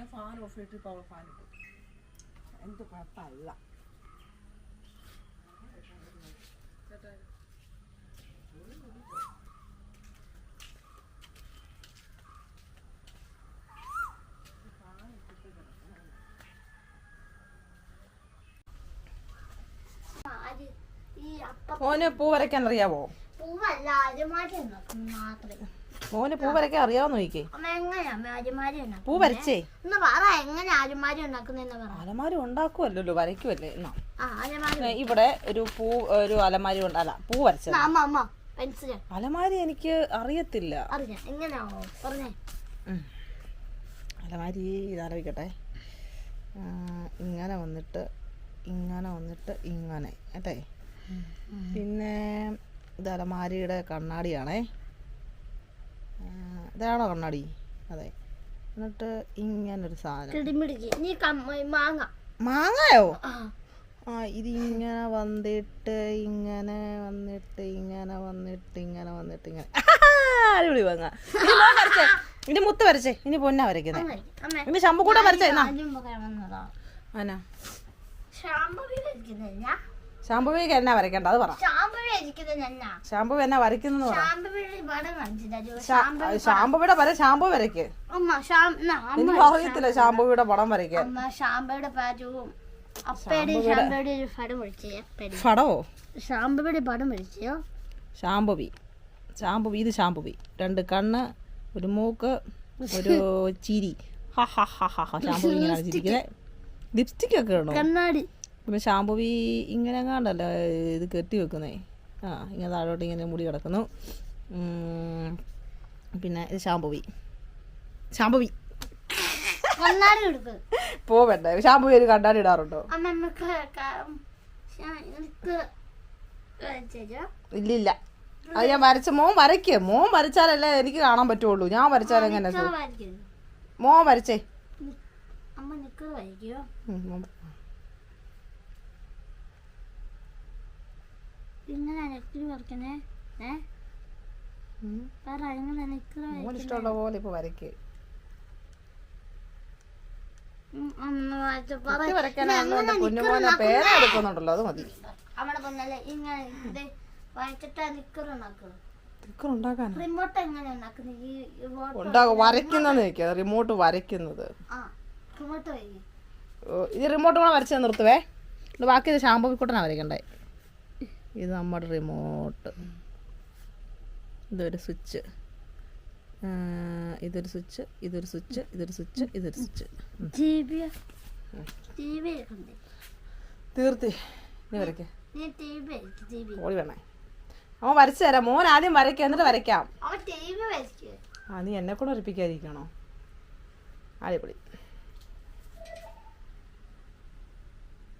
ഞാൻ fan off ചെയ്തിട്ട് power fan ഇട്ടു. എന്ത് കുഴപ്പമല്ല. അത് ഈ അപ്പ മോന് പൂ വരയ്ക്കാൻ അറിയാവോ? പൂവല്ല ആദ്യമായിട്ട് മാത്രമേ മോന് പൂ വരയ്ക്കാൻ അറിയാവുന്ന നോക്കിക്കേ പൂ വരച്ചേ? അലമാരി ഉണ്ടാക്കുമല്ലോ വരയ്ക്കുമല്ലേ എന്നാ. ഇവിടെ ഒരു പൂ ഒരു അലമാരി അല്ല പൂ വരച്ചത്. അലമാരി എനിക്ക് അറിയത്തില്ല. അലമാരി ഇതാലോചിക്കട്ടെ. ഇങ്ങനെ വന്നിട്ട് ഇങ്ങനെ വന്നിട്ട് ഇങ്ങനെ. അല്ലേ പിന്നെ ഇത് അലമാരിയുടെ കണ്ണാടിയാണേ. ഇതാണോ കണ്ണാടി? അതെ. എന്നിട്ട് ഇങ്ങനൊരു സാധനം. മാങ്ങ. മാങ്ങയോ? ആ. ഇത് ഇങ്ങനെ വന്നിട്ട് ഇങ്ങനെ വന്നിട്ട് ഇങ്ങനെ വന്നിട്ട് ഇങ്ങനെ വന്നിട്ട് ഇങ്ങനെ. അടിപൊളി മാങ്ങ. ഇനി മോൻ വരച്ചേ. ഇനി മുത്ത് വരച്ചേ. ഇനി പൊന്നാ വരയ്ക്കുന്നേ. ഇനി ശമ്പു കൂടെ വരച്ചേ. എന്നാ. വന്നതാ. ശാമ്പുവിക്ക് എന്നാ വരയ്ക്കണ്ട അത് പറ. ഇരിക്കുന്നത് എന്നാ ശാംപുവിടെ വരയ്ക്കുന്നു പറ ശാമ്പവിൽ പടം കാണിച്ചില്ല ശാ- ശാമ്പുവിടെ വര ശാമ്പു വരയ്ക്ക്. അമ്മ ശാം ന്നാ, അമ്മ എനിക്ക് അറിയത്തില്ല ശാമ്പുവിടെ പടം വരയ്ക്കാൻ. ഫടവോ ശാമ്പുവി ശാമ്പുവി ഇത് ശാംപുവി രണ്ട് കണ്ണ് ഒരു മൂക്ക് ഒരു ചിരി. ഹാ ഹാ ഹാ ഹാ ഹാ. ഇങ്ങനെയാണ് ചിരിക്കുന്നത് ലിപ്സ്റ്റിക് ഒക്കെ ഇടണോ? കണ്ണാടി. പിന്നെ ഷാംപൂവി ഇങ്ങനെ കണ്ടല്ലോ ഇത് കെട്ടി വെക്കുന്നേ. ആ ഇങ്ങനെ താഴോട്ട് ഇങ്ങനെ മുടി കിടക്കുന്നു. പിന്നെ ഇത് ഷാംപൂവി ഷാംപൂവി പോവണ്ടേ ഷാംപൂവി ഒരു കണ്ണാടി ഇടാറുണ്ടോ? ഇല്ലില്ല. അത് ഞാൻ വരച്ച മോൻ വരയ്ക്ക്. മോൻ വരച്ചാലല്ലേ എനിക്ക് കാണാൻ പറ്റുള്ളൂ. ഞാൻ വരച്ചാൽ എങ്ങനെ. മോൻ വരച്ചേ. മോൻ. ഇങ്ങനെ നെക്കിൽ വരയ്ക്കണേ ഏ. പറ ഇഷ്ടമുള്ള പോലെ ഇപ്പൊ വരയ്ക്ക്. കുഞ്ഞുമോനെ അത് മതി. അവിടെ ഇങ്ങനെ റിമോട്ട് ഉണ്ടാക്കുന്നത് ഈ റിമോട്ട് ഉണ്ടാകും വരയ്ക്കുന്നത് വരയ്ക്കുന്നത്. കൂടെ വരച്ച് നിർത്തുവേ. ബാക്കി ഇത് ശാമ്പൂക്കുട്ടനാണ് വരയ്ക്കണ്ടേ. ഇത് നമ്മുടെ റിമോട്ട് ഇതൊരു സ്വിച്ച് ഇതൊരു സ്വിച്ച് ഇതൊരു സ്വിച്ച് ഇതൊരു സ്വിച്ച് ഇതൊരു സ്വിച്ച് തീർത്തി. നീ വരയ്ക്ക. വരയ്ക്ക് ഓടി വേണേ. അവൻ വരച്ചു തരാം. മോൻ ആദ്യം വരയ്ക്കുക എന്നിട്ട് വരയ്ക്കാം. ആ നീ എന്നെ കൂടെ ഉറപ്പിക്കാതിരിക്കണോ അടിപൊളി.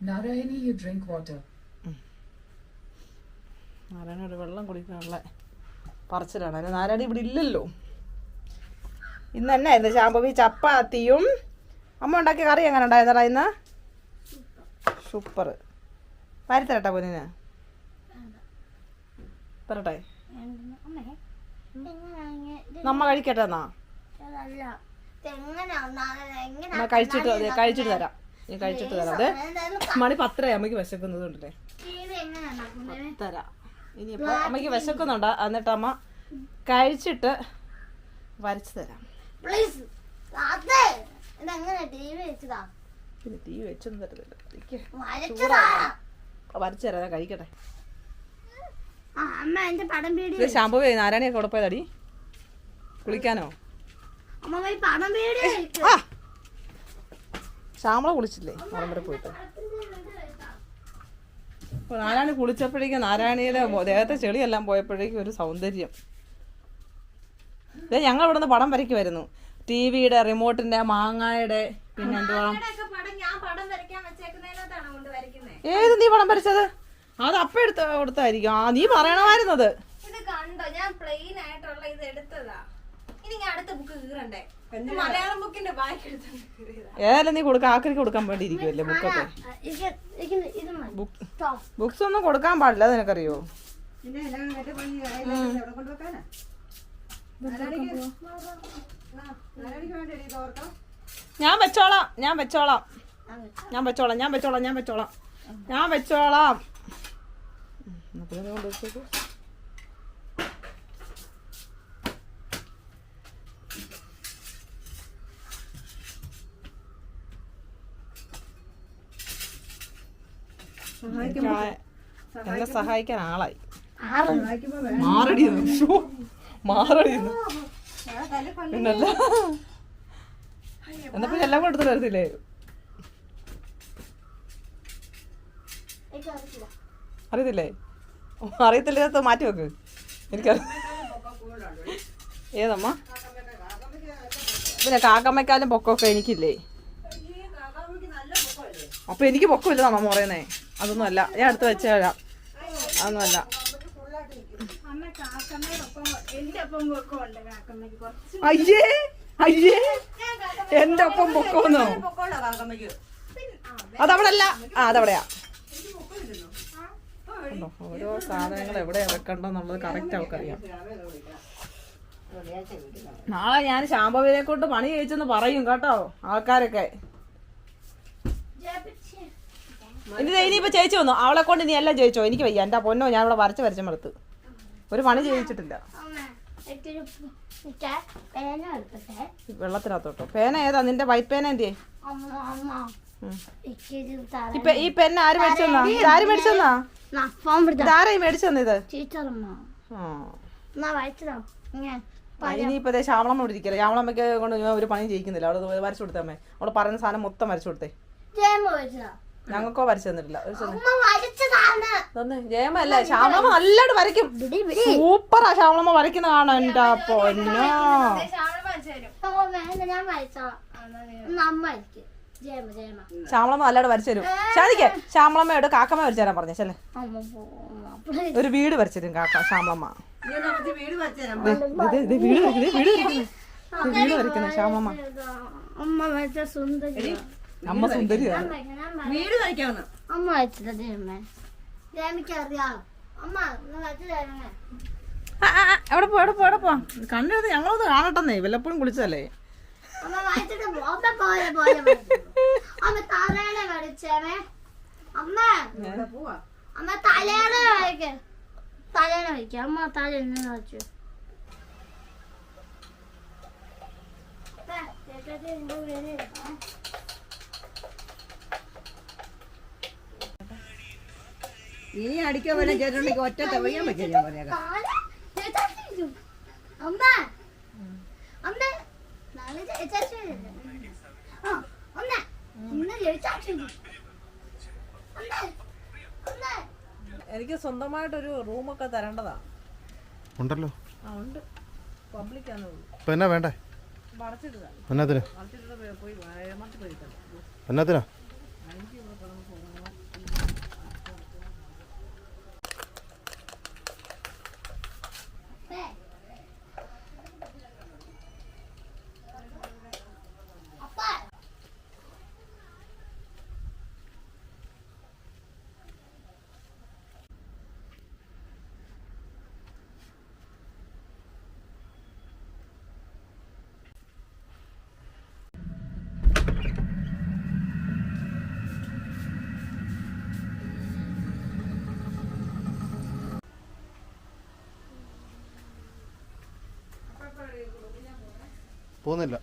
Narayani you drink water. Narayana വെള്ളം കുടിക്കാനുള്ള പറച്ചിലാണ്. അതിന് നാരായണ ഇവിടെ ഇല്ലല്ലോ. ഇന്ന് തന്നെ ആയിരുന്നു ശാമ്പവി ചപ്പാത്തിയും. അമ്മ ഉണ്ടാക്കിയ കറി എങ്ങനെ ഉണ്ടായിരുന്നടാ ഇന്ന്? സൂപ്പർ വരുത്തരട്ടെ പൊന്നിന്? തരട്ടെ. നമ്മ കഴിക്കട്ടെ എന്നാ? കഴിച്ചിട്ട് അതെ കഴിച്ചിട്ട് തരാം. നീ കഴിച്ചിട്ട് തരാം. അതെ മണി പത്തര അമ്മയ്ക്ക് വിശക്കുന്നത് കൊണ്ടല്ലേ ടി ഇനിയിപ്പോൾ അമ്മയ്ക്ക് വിശക്കുന്നുണ്ട്. എന്നിട്ട് അമ്മ കഴിച്ചിട്ട് വരച്ചു തരാം. പ്ലീസ് പിന്നെ തീ വെച്ചൊന്നും തരത്തില്ല. വരച്ചു തരാം. കഴിക്കട്ടെ. ശാമ്പു നാരായണിയൊക്കെ അവിടെ പോയതടി. കുളിക്കാനോ? ശ്യാമള കുളിച്ചില്ലേ? മറമ്പര പോയിട്ട്. നാരായണി കുളിച്ചപ്പോഴേക്കും നാരായണിയുടെ ദേഹത്തെ ചെളിയെല്ലാം പോയപ്പോഴേക്കും ഒരു സൗന്ദര്യം. ഇതേ ഞങ്ങൾ ഇവിടുന്ന് പടം വരയ്ക്കുമായിരുന്നു ടി വിയുടെ റിമോട്ടിന്റെ മാങ്ങായുടെ പിന്നെ എന്തുവാ ഏത് നീ പടം വരച്ചത്? അത് അപ്പ എടുത്ത കൊടുത്തായിരിക്കും. ആ നീ പറയണമായിരുന്നത്. ഇത് കണ്ടോ? ഞാൻ പ്ലെയിൻ ആയിട്ടുള്ള ഇത് എടുത്തതാ. ഇനി ഞാൻ അടുത്ത ബുക്ക് കീറണ്ടേ? ഏതായാലും നീ കൊടുക്കാൻ ആക്രിക്ക് കൊടുക്കാൻ വേണ്ടി ഇരിക്കുമല്ലേ ബുക്കൊക്കെ. ബുക്സ് ഒന്നും കൊടുക്കാൻ പാടില്ല അത് നിനക്കറിയോ ഞാൻ വെച്ചോളാം ഞാൻ വെച്ചോളാം. ഞാൻ വെച്ചോളാം ഞാൻ വെച്ചോളാം ഞാൻ വെച്ചോളാം. ഞാൻ വെച്ചോളാം. കൊണ്ട് വെച്ചേക്ക്. എന്നെ സഹായിക്കാൻ ആളായി മാറടി മാറടി ഇത്. പിന്നല്ല. എന്നാ പിന്നെ എല്ലാം കൂടെ എടുത്തിട്ട് വരത്തില്ലേ? അറിയത്തില്ലേ. അറിയത്തില്ല? മാറ്റി വെക്ക്. എനിക്കറിയാം ഏതമ്മ? പിന്നെ കാക്കമ്മക്കാലും പൊക്കമൊക്കെ എനിക്കില്ലേ? അപ്പൊ എനിക്ക് പൊക്കമില്ല അമ്മ പറയുന്നേ. അതൊന്നും അല്ല ഞാൻ അടുത്ത് വെച്ചേരാം അതൊന്നും അല്ല അയ്യേ അയ്യേ. എന്റെ ഒപ്പം പൊക്കോന്നോ? അതവിടല്ല ആ അതവിടെയാ? ഓരോ സാധനങ്ങൾ എവിടെയാ വെക്കണ്ടെന്നുള്ളത് കറക്റ്റ് അവൾക്കറിയാം. നാളെ ഞാൻ ശാമ്പവിനെ കൊണ്ട് പണി ചെയ്യിച്ചെന്ന് പറയും കേട്ടോ ആൾക്കാരൊക്കെ. ഇനി ഇനിയിപ്പോ ചേച്ചി വന്നു? അവളെ കൊണ്ട് നീ എല്ലാം ചോദിച്ചോ എനിക്ക് വയ്യ. എന്റെ പൊന്നോ ഞാൻ ഇവിടെ വരച്ച് വരച്ച മറുത്ത് ഒരു പണി ചെയ്യിച്ചിട്ടില്ല. വെള്ളത്തിനകത്തോട്ടോ. പേന ഏതാ? നിന്റെ വൈറ്റ് പേന എന്തിയേ? ഈ പെന്ന ആര് പെൻ ആര് മേടിച്ചെന്നാ ഇതാര് മേടിച്ചെന്നാ മേടിച്ചെന്ന് ഇത്? ഇനിയിപ്പോ ശ്യാമളമ്മ ഇരിക്കല്ലേ. ശ്യാമളമ്മയ്ക്ക് കൊണ്ട് ഒരു പണി ചെയ്യിക്കുന്നില്ല. അവൾ വരച്ചു കൊടുത്തേ അമ്മേ. അവൾ പറയുന്ന സാധനം മൊത്തം വരച്ചു കൊടുത്തേ. ഞങ്ങൾക്കോ വരച്ചു തന്നിട്ടില്ല തന്നെ ശ്യാമളമ്മ നല്ലതായിട്ട് വരയ്ക്കും സൂപ്പറാ ശ്യാമളമ്മ വരയ്ക്കുന്ന കാണാൻ എന്റെ പൊന്നോ ശ്യാമളമ്മ നല്ലതായിട്ട് വരച്ചു തരും ശാദിക്ക് ശ്യാമളമ്മയോട് കാക്കമ്മ വരച്ചു തരാൻ പറഞ്ഞു ചെല്ലേ ഒരു വീട് വരച്ചു തരും കാക്ക ശ്യാമളമ്മ വീട് ദേ, വീട് ശ്യാമളമ്മ അമ്മ വരച്ച സുന്ദരി അമ്മ സുന്ദരിയാണ്. വീട് കഴിക്കാവുന്ന. അമ്മ അമ്മ എവിടെ പോ എവിടെ പോ എവിടെ പോ. കണ്ണെടുത്ത് ഞങ്ങളൊന്ന് കാണട്ടെന്നേ. വല്ലപ്പോഴും കുളിച്ചതല്ലേ അമ്മ ഇനി അടിക്കാൻ വരാൻ ചേട്ടനുണ്ടെങ്കിൽ ഒറ്റ തവയ്യാൻ പറ്റില്ല ഞാൻ. അമ്മ അമ്മ നാളെ ചേച്ചാച്ചി ആ അമ്മ ഇന്ന് എനിക്ക് സ്വന്തമായിട്ടൊരു റൂമൊക്കെ തരേണ്ടതാ. ഉണ്ടല്ലോ. ആ ഉണ്ട്. എന്നാ വേണ്ടേ? എന്നാത്തിനാ ദേ. അപ്പ പോകുന്നില്ല.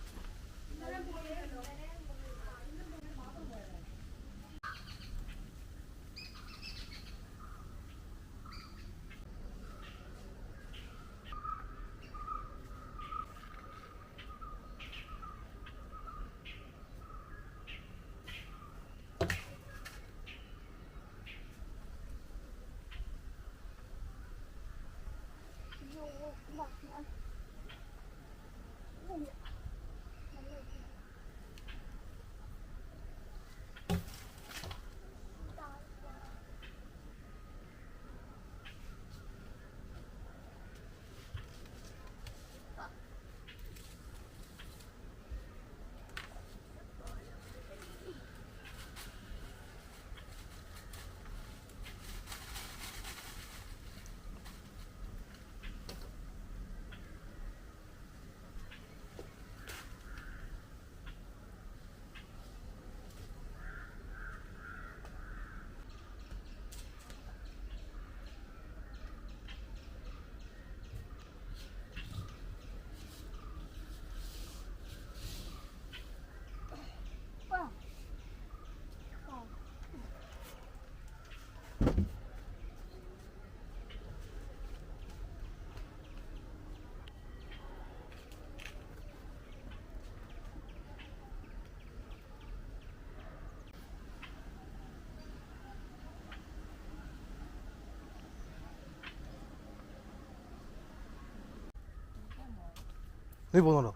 പറയുമ്പോ പോകുന്നുണ്ടോ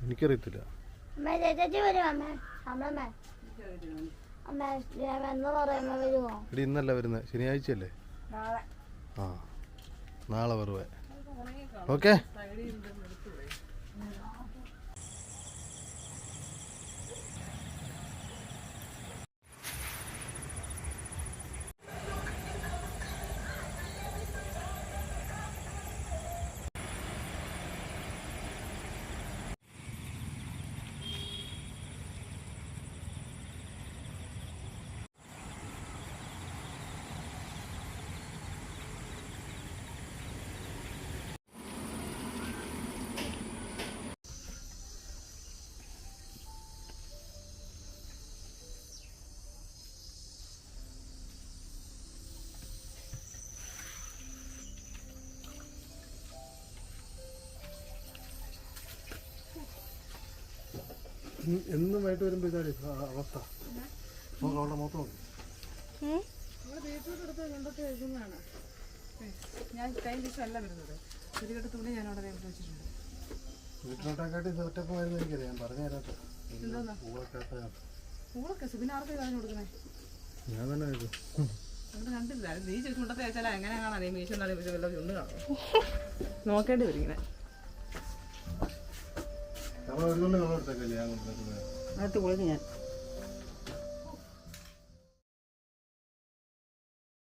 എനിക്കറിയത്തില്ല. ഇന്നല്ല വരുന്നത് ശനിയാഴ്ച ശനിയാഴ്ചയല്ലേ ആ. നാളെ വരുവേ. ഓക്കെ. എന്നും വൈകിട്ട് വരുമ്പോൾ ഇതാണ് അവസ്ഥ. അവളുടെ മൊത്തം. ഞാൻ ടൈം ദിവസം അല്ല വരുന്നത്. ഒരു കെട്ട് തുണി ഞാൻ അവിടെ വെച്ചിട്ടുണ്ട്. വീട്ടിലോട്ടേക്കാട്ടി എനിക്കറിയാം. ഞാൻ പറഞ്ഞു തരാത്ത പൂളൊക്കെ പൂളൊക്കെ സുബിന് ആർക്ക് പറഞ്ഞു കൊടുക്കണേ ഞാൻ തന്നെ കണ്ടില്ല. നീ ചുണ്ടത്തെ വെച്ചാൽ എങ്ങനെ കാണാം നീ മീശ എന്നാലും വല്ല ചുണ്ട് കാണും നോക്കേണ്ടി വരും ഇങ്ങനെ. നമ്മൾ ഒരു കൊണ്ട് നമ്മൾ എടുത്തേക്കല്ലേ ഞാൻ കൊടുത്തേക്കുന്നത് അകത്ത് കുളിച്ച് ഞാൻ.